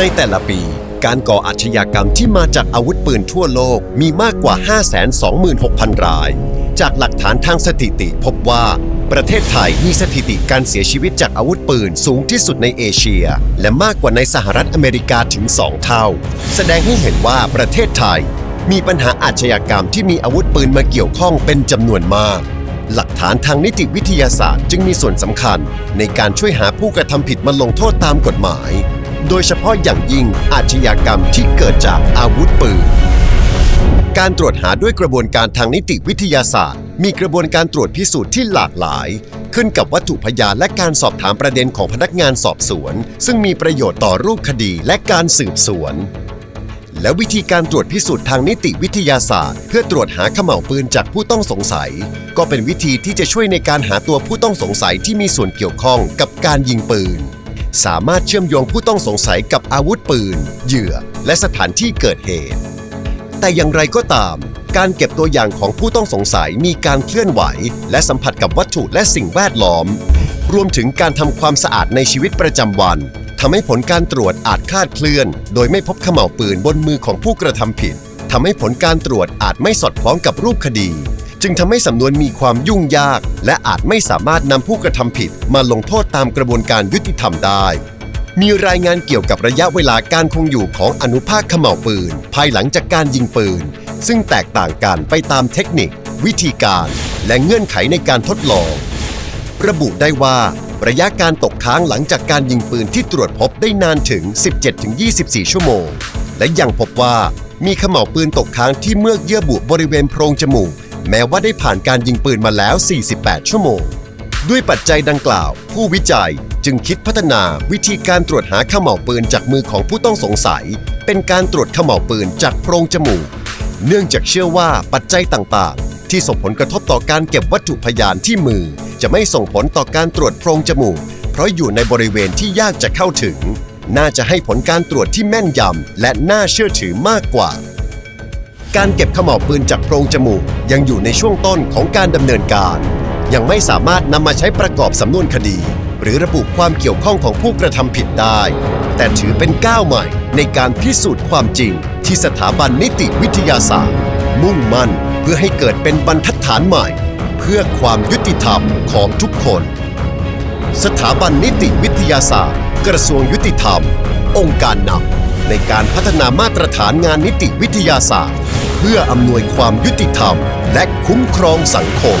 ในแต่ละปี การก่ออาชญากรรมที่มาจากอาวุธปืนทั่วโลกมีมากกว่า 526,000 ราย จากหลักฐานทางสถิติพบว่า ประเทศไทยมีสถิติการเสียชีวิตจากอาวุธปืนสูงที่สุดในเอเชีย และมากกว่าในสหรัฐอเมริกาถึง 2 เท่า แสดงให้เห็นว่าประเทศไทย มีปัญหาอาชญากรรมที่มีอาวุธปืนมาเกี่ยวข้องเป็นจำนวนมากหลักฐานทางนิติวิทยาศาสตร์จึงมีส่วนสำคัญในการช่วยหาผู้กระทำผิดมาลงโทษตามกฎหมาย โดยเฉพาะอย่างยิ่งอาชญากรรมที่เกิดจากอาวุธปืน การตรวจหาด้วยกระบวนการทางนิติวิทยาศาสตร์ มีกระบวนการตรวจพิสูจน์ที่หลากหลาย ขึ้นกับวัตถุพยานและการสอบถามประเด็นของพนักงานสอบสวน ซึ่งมีประโยชน์ต่อรูปคดีและการสืบสวนและวิธีการตรวจพิสูจน์ทางนิติวิทยาศาสตร์ เพื่อตรวจหาขม่าวปืนจากผู้ต้องสงสัย ก็เป็นวิธีที่จะช่วยในการหาตัวผู้ต้องสงสัยที่มีส่วนเกี่ยวข้องกับการยิงปืน สามารถเชื่อมโยงผู้ต้องสงสัยกับอาวุธปืน เหยื่อ และสถานที่เกิดเหตุ แต่อย่างไรก็ตาม การเก็บตัวอย่างของผู้ต้องสงสัยมีการเคลื่อนไหว และสัมผัสกับวัตถุและสิ่งแวดล้อม รวมถึงการทำความสะอาดในชีวิตประจำวันทำให้ผลการตรวจอาจคลาดเคลื่อน โดยไม่พบขม่าวปืนบนมือของผู้กระทำผิดทำให้ผลการตรวจอาจไม่สอดคล้องกับรูปคดี จึงทำให้สำนวนมีความยุ่งยาก และอาจไม่สามารถนำผู้กระทำผิดมาลงโทษตามกระบวนการยุติธรรมได้ มีรายงานเกี่ยวกับระยะเวลาการคงอยู่ของอนุภาคขม่าวปืน ภายหลังจากการยิงปืน ซึ่งแตกต่างกันไปตามเทคนิค วิธีการ และเงื่อนไขในการทดลอง ระบุได้ว่าระยะการตกค้างหลังจากการยิงปืนที่ตรวจพบได้นานถึง 17-24 ชั่วโมง และยังพบว่ามีขม่าวปืนตกค้างที่เมือกเยื่อบุบริเวณโพรงจมูก แม้ว่าได้ผ่านการยิงปืนมาแล้ว 48 ชั่วโมง ด้วยปัจจัยดังกล่าว ผู้วิจัยจึงคิดพัฒนาวิธีการตรวจหาขม่าวปืนจากมือของผู้ต้องสงสัย เป็นการตรวจขม่าวปืนจากโพรงจมูก เนื่องจากเชื่อว่าปัจจัยต่างๆ ที่ส่งผลกระทบต่อการเก็บวัตถุพยานที่มือ จะไม่ส่งผลต่อการตรวจโพรงจมูก เพราะอยู่ในบริเวณที่ยากจะเข้าถึง น่าจะให้ผลการตรวจที่แม่นยำและน่าเชื่อถือมากกว่า การเก็บขม่าวปืนจากโพรงจมูก ยังอยู่ในช่วงต้นของการดำเนินการ ยังไม่สามารถนำมาใช้ประกอบสำนวนคดี หรือระบุความเกี่ยวข้องของผู้กระทำผิดได้ แต่ถือเป็นก้าวใหม่ในการพิสูจน์ความจริง ที่สถาบันนิติวิทยาศาสตร์ มุ่งมั่นเพื่อให้เกิดเป็นบรรทัดฐานใหม่ เพื่อความยุติธรรมของทุกคน สถาบันนิติวิทยาศาสตร์ กระทรวงยุติธรรม องค์การนำในการพัฒนามาตรฐานงานนิติวิทยาศาสตร์ พื่ออำนวยความยุติธรรม และคุ้มครองสังคม